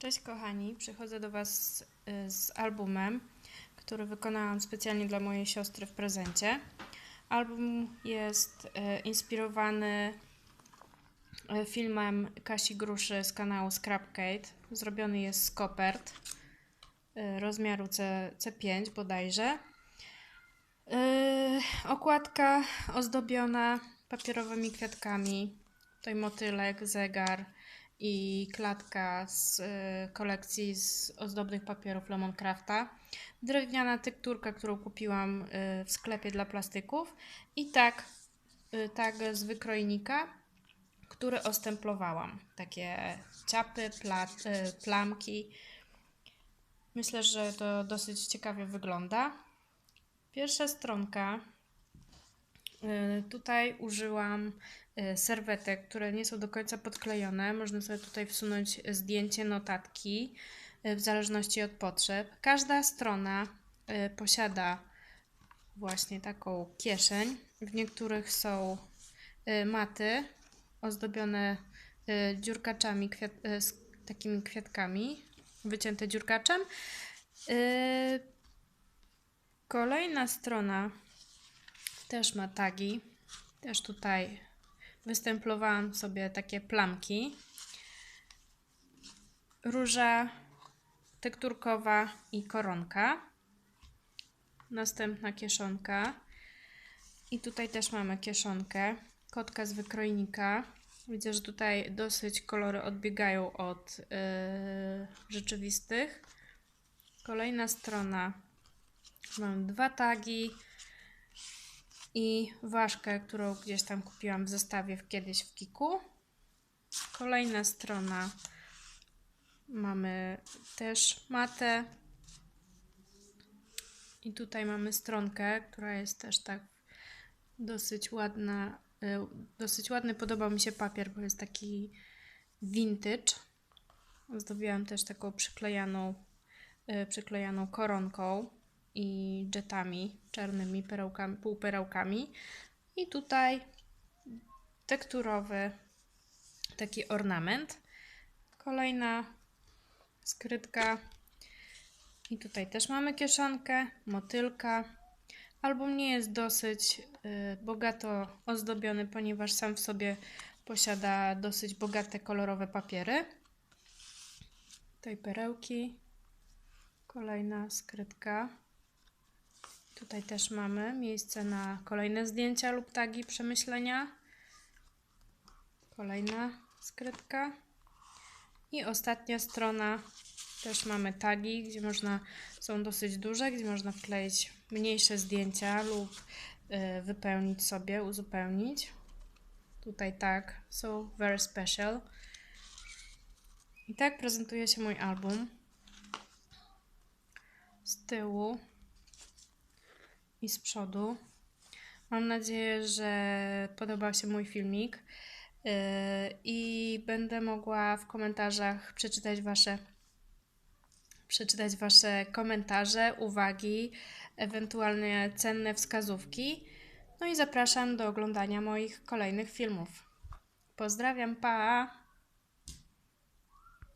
Cześć kochani, przychodzę do Was z, y, z albumem, który wykonałam specjalnie dla mojej siostry w prezencie. Album jest y, inspirowany y, filmem Kasi Gruszy z kanału Scrapcade. Zrobiony jest z kopert y, rozmiaru C, C5 bodajże. Okładka ozdobiona papierowymi kwiatkami. Tutaj motylek, zegar i klatka z y, kolekcji z ozdobnych papierów Lemoncrafta. Drewniana tekturka, którą kupiłam y, w sklepie dla plastyków. I tak, y, tag z wykrojnika, który ostemplowałam. Takie ciapy, pla, y, plamki. Myślę, że to dosyć ciekawie wygląda. Pierwsza stronka. Tutaj użyłam serwetek, które nie są do końca podklejone. Można sobie tutaj wsunąć zdjęcie, notatki y, w zależności od potrzeb. Każda strona y, posiada właśnie taką kieszeń. W niektórych są y, maty ozdobione y, dziurkaczami, kwiat, y, takimi kwiatkami, wycięte dziurkaczem. Y, Kolejna strona też ma tagi. Też tutaj występlowałam sobie takie plamki. Róża tekturkowa i koronka. Następna kieszonka. I tutaj też mamy kieszonkę. Kotka z wykrojnika. Widzę, że tutaj dosyć kolory odbiegają od yy, rzeczywistych. Kolejna strona. Mam dwa tagi i ważkę, którą gdzieś tam kupiłam w zestawie kiedyś w Kiku. Kolejna strona. Mamy też matę. I tutaj mamy stronkę, która jest też tak dosyć ładna. y, Dosyć ładny podobał mi się papier, bo jest taki vintage. Zdobiłam też taką przyklejaną, y, przyklejaną koronką i jetami czarnymi perełkami, półperełkami. I tutaj tekturowy taki ornament. Kolejna skrytka. I tutaj też mamy kieszonkę, motylka. Album nie jest dosyć y, bogato ozdobiony, ponieważ sam w sobie posiada dosyć bogate kolorowe papiery. Tutaj perełki. Kolejna skrytka. Tutaj też mamy miejsce na kolejne zdjęcia lub tagi przemyślenia. Kolejna skrytka. I ostatnia strona. Też mamy tagi, gdzie można, są dosyć duże, gdzie można wkleić mniejsze zdjęcia lub y, wypełnić sobie, uzupełnić. Tutaj tak, so very special. I tak prezentuje się mój album. Z tyłu i z przodu. Mam nadzieję, że podobał się mój filmik yy, i będę mogła w komentarzach przeczytać Wasze, przeczytać wasze komentarze, uwagi, ewentualnie cenne wskazówki. No i zapraszam do oglądania moich kolejnych filmów. Pozdrawiam, pa!